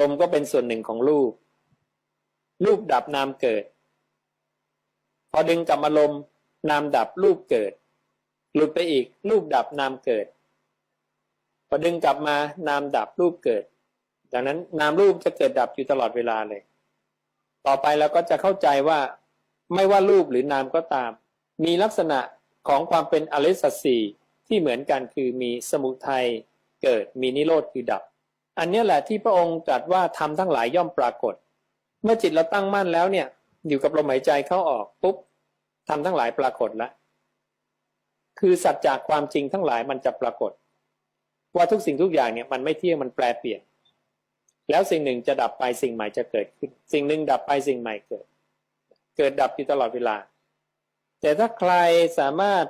ลมก็เป็นส่วนหนึ่งของรูป รูปดับนามเกิด พอดึงกลับมาลม นามดับรูปเกิด หลุดไปอีก รูปดับนามเกิด พอดึงกลับมานามดับรูปเกิด ดังนั้นนามรูปจะเกิดดับอยู่ตลอดเวลาเลย ต่อไปเราก็จะเข้าใจว่า ไม่ว่ารูปหรือนามก็ตาม มีลักษณะของความเป็นอริสัตสีที่เหมือนกันคือมีสมุทัยเกิดมีนิโรธคือดับ อันนี้แหละที่พระองค์ตรัสว่าทำทั้งหลายย่อมปรากฏ เมื่อจิตเราตั้งมั่นแล้วเนี่ย อยู่กับลมหายใจเข้าออกปุ๊บทำทั้งหลายปรากฏแล้วคือสัจจากความจริงทั้งหลายมันจะปรากฏ ว่าทุกสิ่งทุกอย่างเนี่ยมันไม่เที่ยงมันแปรเปลี่ยน แล้วสิ่งหนึ่งจะดับไปสิ่งใหม่จะเกิดขึ้น สิ่งหนึ่งดับไปสิ่งใหม่เกิด เกิดดับอยู่ตลอดเวลา แต่ถ้าใครสามารถ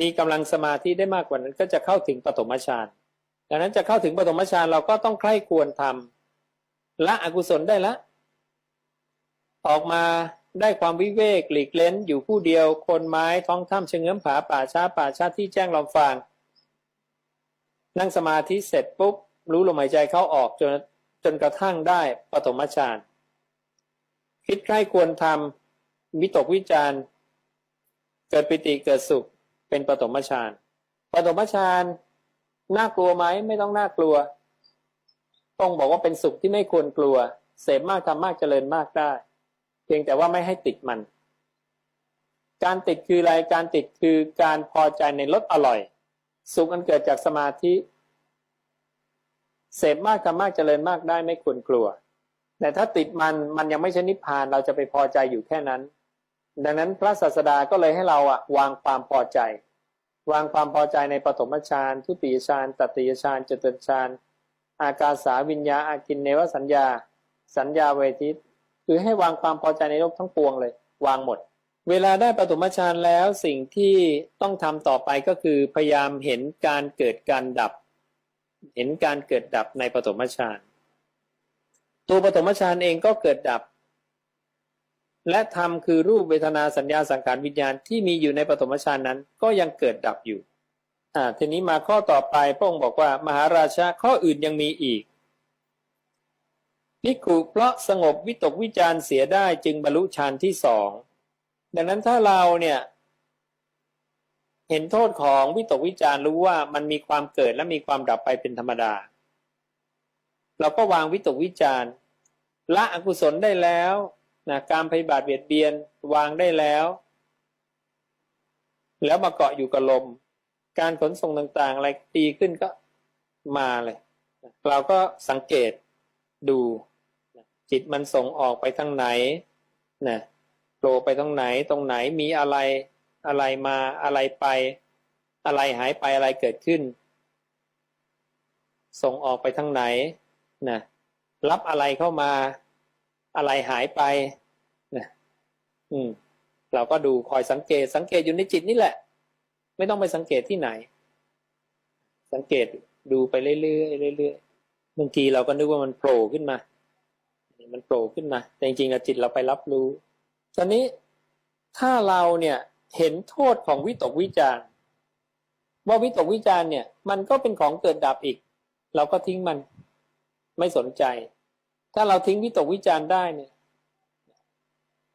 มีกำลังสมาธิได้มากกว่านั้น ก็จะเข้าถึงปฐมฌาน ดังนั้นจะเข้าถึงปฐมฌานเราก็ต้องใคร่ควรทำละอกุศลได้ละ ออกมาได้ความวิเวกหลีกเล้น อยู่ผู้เดียว คนไม้ท้องถ้ำเชงเงื้อมผาป่าช้าป่าช้าที่แจ้งลำฟาง นั่งสมาธิเสร็จปุ๊บ รู้ลมหายใจเข้าออกจนจนกระทั่งได้ปฐมฌานคิดใคร่ควรทำวิตกวิจารเกิดปิติเกิดสุขเป็นปฐมฌานปฐมฌาน น่ากลัวไหมไม่ต้องน่ากลัว ต้องบอกว่าเป็นสุขที่ไม่ควรกลัว เสพมากทำมากเจริญมากได้ เพียงแต่ว่าไม่ให้ติดมัน การติดคืออะไรการติดคือการพอใจในรสอร่อย สุขอันเกิดจากสมาธิเสพมากทำมากเจริญมากได้ไม่ควรกลัว แต่ถ้าติดมันมันยังไม่ใช่นิพพานเราจะไปพอใจอยู่แค่นั้น ดังนั้นพระศาสดาก็เลยให้เราอะวางความพอใจ วางความพอใจในปฐมฌานทุติยฌานตติยฌานจตุตฌานอากาสาวิญญาอากินเนวสัญญา สัญญาเวทิตคือให้วางความพอใจในโลกทั้งปวงเลย วางหมด เวลาได้ปฐมฌานแล้วสิ่งที่ต้องทำต่อไปก็คือพยายามเห็นการเกิดการดับ เห็นการเกิดดับในปฐมฌานตัวปฐมฌานเองก็เกิดดับ และธรรมคือรูปเวทนาสัญญาสังขารวิญญาณที่มีอยู่ในปฐมฌานนั้น ก็ยังเกิดดับอยู่อ่าทีนี้มาข้อต่อไปพระองค์บอกว่ามหาราชาข้ออื่นยังมีอีกพิกุเพราะสงบวิตกวิจารเสียได้จึงบรรลุฌานที่สองดังนั้นถ้าเราเนี่ย เห็นโทษของวิตกวิจารรู้ว่ามันมีความเกิดและมีความดับไปเป็นธรรมดา เราก็วางวิตกวิจารละอกุศลได้แล้ว นะการพยาบาทเบียดเบียนวางได้แล้ว แล้วมาเกาะอยู่กับลม การขนส่งต่างๆ อะไรดีขึ้นก็มาเลย เราก็สังเกตดูจิตมันส่งออกไปทางไหนนะโผล่ไปตรงไหนตรงไหนมีอะไรอะไรมาอะไรไป อะไรหายไปอะไรเกิดขึ้น ส่งออกไปทางไหนนะรับอะไรเข้ามา อะไรหายไปนะอืม เราก็ดูคอยสังเกต สังเกตอยู่ในจิตนี่แหละ ไม่ต้องไปสังเกตที่ไหน สังเกตดูไปเรื่อยๆเรื่อยๆบางทีเราก็นึกว่ามันโผล่ขึ้นมา มันโผล่ขึ้นมา แต่จริงๆจิตเราไปรับรู้ ตอนนี้ถ้าเราเนี่ยเห็นโทษของวิตกวิจารว่าวิตกวิจารเนี่ย มันก็เป็นของเกิดดับอีก เราก็ทิ้งมันไม่สนใจ ถ้าเราทิ้งวิตกวิจารณ์ได้เนี่ย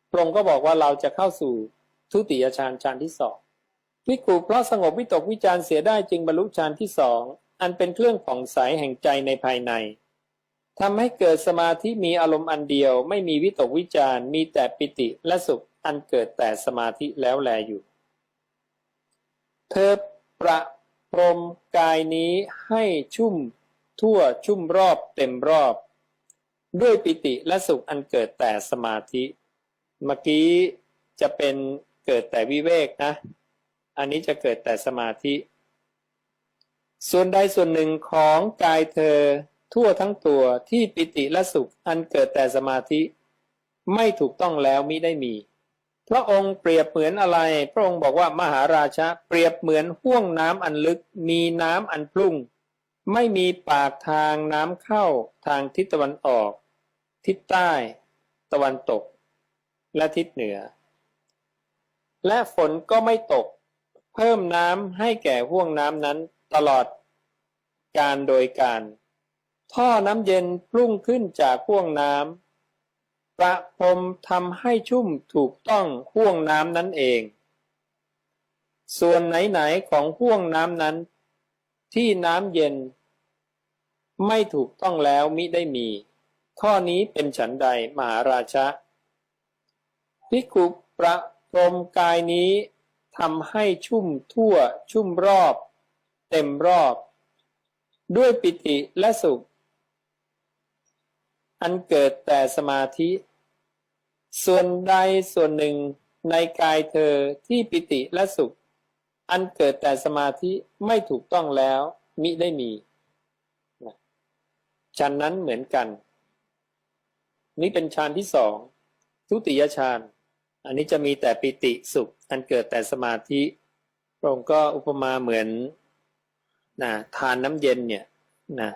พระองค์ก็บอกว่าเราจะเข้าสู่ทุติยฌานฌานที่สองวิกุเพราะสงบวิตกวิจารณ์เสียได้จึงบรรลุฌานที่สองอันเป็นเครื่องผ่องใสแห่งใจในภายในทำให้เกิดสมาธิมีอารมณ์อันเดียว ไม่มีวิตกวิจารณ์มีแต่ปิติและสุขอันเกิดแต่สมาธิแล้วแลอยู่ เธอประพรมกายนี้ให้ชุ่มทั่วชุ่มรอบเต็มรอบ ด้วยปิติและสุขอันเกิดแต่สมาธิ เมื่อกี้จะเป็นเกิดแต่วิเวกนะ อันนี้จะเกิดแต่สมาธิ ส่วนใดส่วนหนึ่งของกายเธอทั่วทั้งตัวที่ปิติและสุขอันเกิดแต่สมาธิ ไม่ถูกต้องแล้วมิได้มีพระองค์เปรียบเหมือนอะไร พระองค์บอกว่ามหาราชาเปรียบเหมือนห่วงน้ำอันลึก มีน้ำอันพลุ่ง ไม่มีปากทางน้ำเข้าทางทิศตะวันออก ทิศใต้ ตะวันตก และทิศเหนือ และฝนก็ไม่ตก เพิ่มน้ำให้แก่ห่วงน้ำนั้นตลอดการโดยการ ท่อน้ำเย็นพุ่งขึ้นจากห่วงน้ำประพรมทำให้ชุ่มถูกต้องห่วงน้ำนั่นเอง ส่วนไหนๆของห่วงน้ำนั้น ที่น้ำเย็น ไม่ถูกต้องแล้วมิได้มี ข้อนี้เป็นฉันใดมหาราชะพิกุประพรมกายนี้ทำให้ชุ่มทั่วชุ่มรอบ เต็มรอบ ด้วยปิติและสุข อันเกิดแต่สมาธิ ส่วนใดส่วนหนึ่งในกายเธอที่ปิติและสุข อันเกิดแต่สมาธิไม่ถูกต้องแล้วมิได้มีชั้นนั้นเหมือนกัน นี่เป็นฌานที่สองทุติยฌานอันนี้จะมีแต่ปิติสุข อันเกิดแต่สมาธิพระองค์ก็อุปมาเหมือนนะทานน้ำเย็นเนี่ยนะ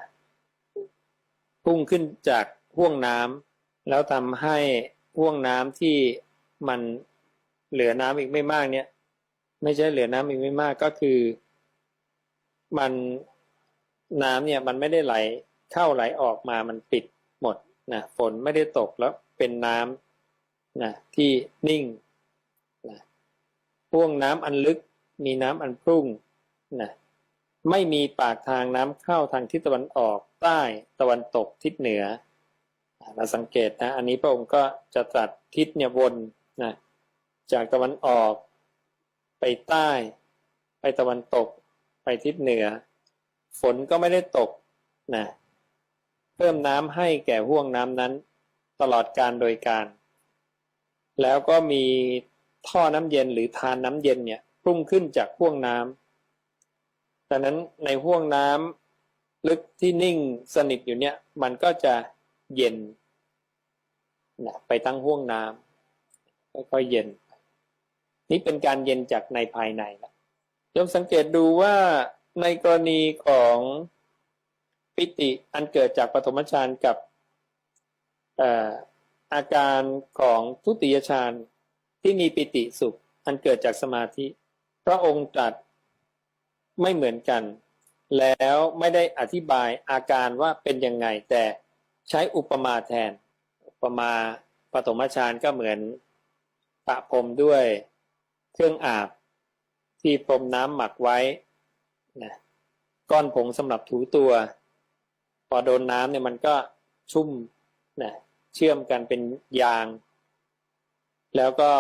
พุ่งขึ้นจากห่วงน้ำแล้วทำให้ห่วงน้ำที่มันเหลือน้ำอีกไม่มากเนี่ย ไม่ใช่เหลือน้ำอีกไม่มากก็คือ มันน้ำเนี่ยมันไม่ได้ไหลเข้าไหลออกมามันปิดหมด นะฝนไม่ได้ตกแล้วเป็นน้ำนะที่นิ่งนะห่วงน้ำอันลึกมีน้ำอันพุ่งนะไม่มีปากทางน้ำเข้าทางทิศตะวันออกใต้ตะวันตกทิศเหนือเราสังเกตนะอันนี้พระองค์ก็จะตรัสทิศเนี่ยวนนะจากตะวันออกไปใต้ ไปตะวันตก ไปทิศเหนือ ฝนก็ไม่ได้ตกนะ พิ่มน้ำให้แก่ห่วงน้ำนั้น ตลอดการโดยการ แล้วก็มีท่อน้ำเย็นหรือทานน้ำเย็นเนี่ยพุ่งขึ้นจากห่วงน้ำดังนั้นในห่วงน้ำลึกที่นิ่งสนิทอยู่เนี่ย มันก็จะเย็นนะไปตั้งห่วงน้ำค่อยๆเย็น นี่เป็นการเย็นจากในภายในละยมสังเกตดูว่าในกรณีของ ปิติอันเกิดจากปฐมฌานกับอาการของทุติยฌานที่มีปิติสุข อันเกิดจากสมาธิ พระองค์ตรัสไม่เหมือนกัน แล้วไม่ได้อธิบายอาการว่าเป็นยังไง แต่ใช้อุปมาแทน อุปมาปฐมฌานก็เหมือนปะพรมด้วยเครื่องอาบ ที่พรมน้ำหมักไว้นะก้อนผงสำหรับถูตัว พอโดนน้ำเนี่ยมันก็ชุ่มนะเชื่อมกันเป็นยาง แล้วก็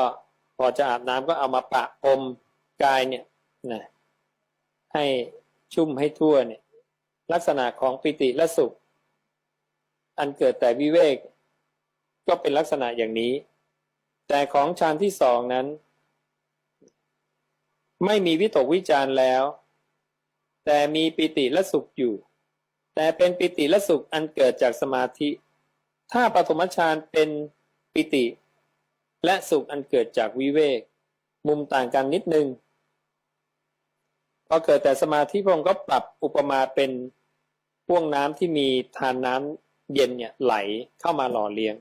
พอจะอาบน้ำก็เอามาปะพรมกายเนี่ยนะให้ชุ่มให้ทั่วเนี่ยลักษณะของปิติและสุข อันเกิดแต่วิเวก ก็เป็นลักษณะอย่างนี้ แต่ของฌานที่สองนั้น ไม่มีวิตกวิจารแล้ว แต่มีปิติและสุขอยู่ แต่เป็นปิติและสุขอันเกิดจากสมาธิ ถ้าปฐมฌานเป็นปิติ และสุขอันเกิดจากวิเวก มุมต่างกันนิดนึงพอเกิดแต่สมาธิพระองค์ก็ปรับอุปมาเป็นพ่วงน้ำที่มีทานน้ำเย็นเนี่ยไหลเข้ามาหล่อเลี้ยง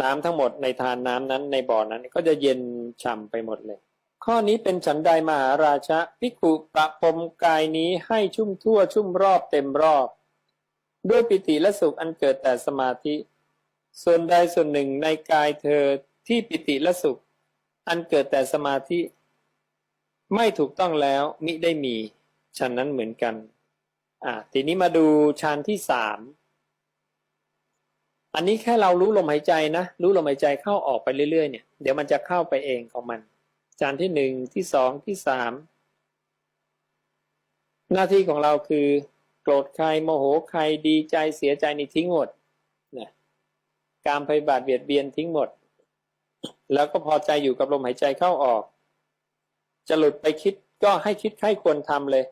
น้ำทั้งหมดในทานน้ำนั้นในบ่อนั้นก็จะเย็นฉ่ำไปหมดเลย ข้อนี้เป็นฉันใดมหาราชะพิกุประพรมกายนี้ให้ชุ่มทั่วชุ่มรอบเต็มรอบ ด้วยปิติและสุขอันเกิดแต่สมาธิ ส่วนใดส่วนหนึ่งในกายเธอที่ปิติและสุข อันเกิดแต่สมาธิ ไม่ถูกต้องแล้วมิได้มีชั้นนั้นเหมือนกันอ่าทีนี้มาดูชั้นที่สามอันนี้แค่เรารู้ลมหายใจนะ รู้ลมหายใจเข้าออกไปเรื่อยๆเนี่ยเดี๋ยวมันจะเข้าไปเองของมันชั้นที่หนึ่งที่สองที่สามหน้าที่ของเราคือ โกรธใครโมโหใครดีใจเสียใจนี่ทิ้งหมดนะการพยาบาทเบียดเบียนทิ้งหมด แล้วก็พอใจอยู่กับลมหายใจเข้าออก จะหลุดไปคิดก็ให้คิดให้ควรทำเลย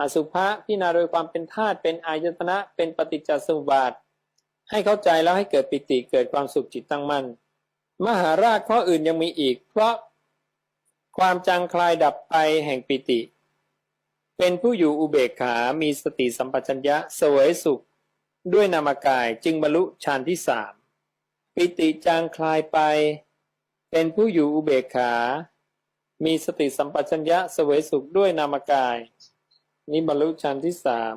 อสุภะพิจารณาโดยความเป็นธาตุเป็นอายตนะ เป็นปฏิจจสมุปบาท ให้เข้าใจแล้วให้เกิดปิติเกิดความสุขจิตตั้งมั่นมหาราชข้ออื่นยังมีอีก เพราะความจางคลายดับไปแห่งปิติ เป็นผู้อยู่อุเบกขา มีสติสัมปชัญญะเสวยสุข ด้วยนามกายจึงบรรลุฌานที่สามปิติจางคลายไป เป็นผู้อยู่อุเบกขา มีสติสัมปชัญญะเสวยสุขด้วยนามกาย นี้บรรลุฌานที่สาม